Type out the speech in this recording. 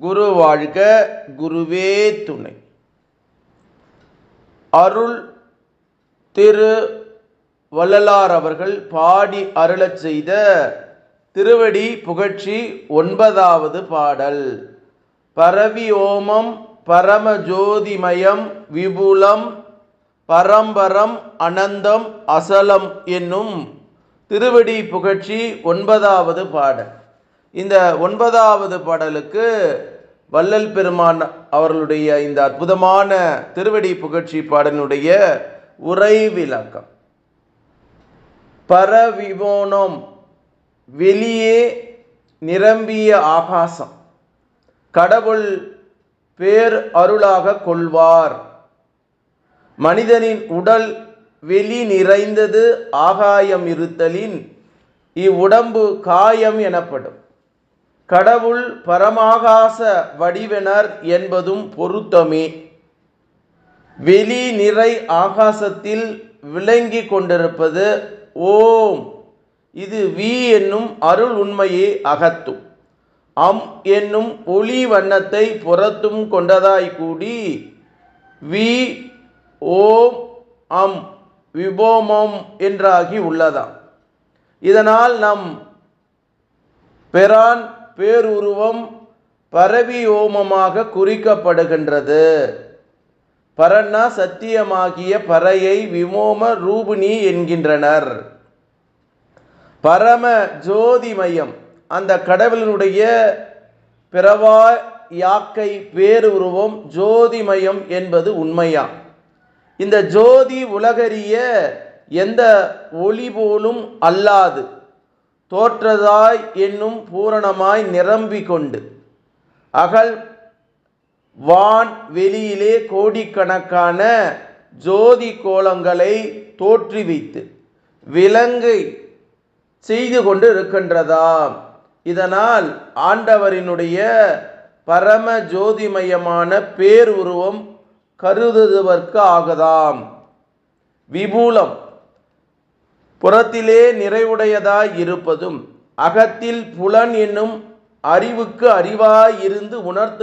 குரு வாழ்க குருவே துணை. அருள் திரு வள்ளலார் அவர்கள் பாடி அருளச் செய்த திருவடி புகழ்ச்சி ஒன்பதாவது பாடல். பரவி ஓமம் பரமஜோதிமயம் விபுலம் பரம்பரம் அனந்தம் அசலம் என்னும் திருவடி புகழ்ச்சி ஒன்பதாவது பாடல். இந்த ஒன்பதாவது பாடலுக்கு வள்ளல் பெருமான் அவர்களுடைய இந்த அற்புதமான திருவடி புகழ்ச்சி பாடலினுடைய உரை விளக்கம். பரவிவோனம் வெளியே நிரம்பிய ஆகாசம். கடவுள் பேர் அருளாக கொள்வார். மனிதனின் உடல் வெளி நிறைந்தது ஆகாயம் இருத்தலின் இவ்வுடம்பு காயம் எனப்படும். கடவுள் பரமாகாச வடிவனர் என்பதும் பொருத்தமே. வெளி நிறை ஆகாசத்தில் விளங்கி கொண்டிருப்பது ஓம். இது வி என்னும் அருள் உண்மையே அகத்தும். அம் என்னும் ஒளி வண்ணத்தை புறத்தும் கொண்டதாய் கூடி வி ஓம் அம் விபோமம் என்றாகி உள்ளதாம். இதனால் நம் பெறான் பேருருவம் பரவி ஓமமாக குறிக்கப்படுகின்றது. பரன்னா சத்தியமாகிய பறையை விமோம ரூபிணி என்கின்றனர். பரம ஜோதிமயம் அந்த கடவுளினுடைய பிறவா யாக்கை பேருருவம் ஜோதிமயம் என்பது உண்மையா? இந்த ஜோதி உலகறிய எந்த ஒளி போலும் அல்லாது தோற்றதாய் என்னும் பூரணமாய் நிரம்பிக்கொண்டு அகல் வான் வெளியிலே கோடிக்கணக்கான ஜோதி கோலங்களை தோற்றுவித்து விலங்கை செய்து கொண்டு இருக்கின்றதாம் இதனால் ஆண்டவரினுடைய பரம ஜோதிமயமான பேருருவம் கருதுவதற்கு ஆகதாம். விபூலம் புறத்திலே நிறைவுடையதாய் இருப்பதும் அகத்தில் புலன் என்னும் அறிவுக்கு அறிவாய் இருந்து உணர்த்து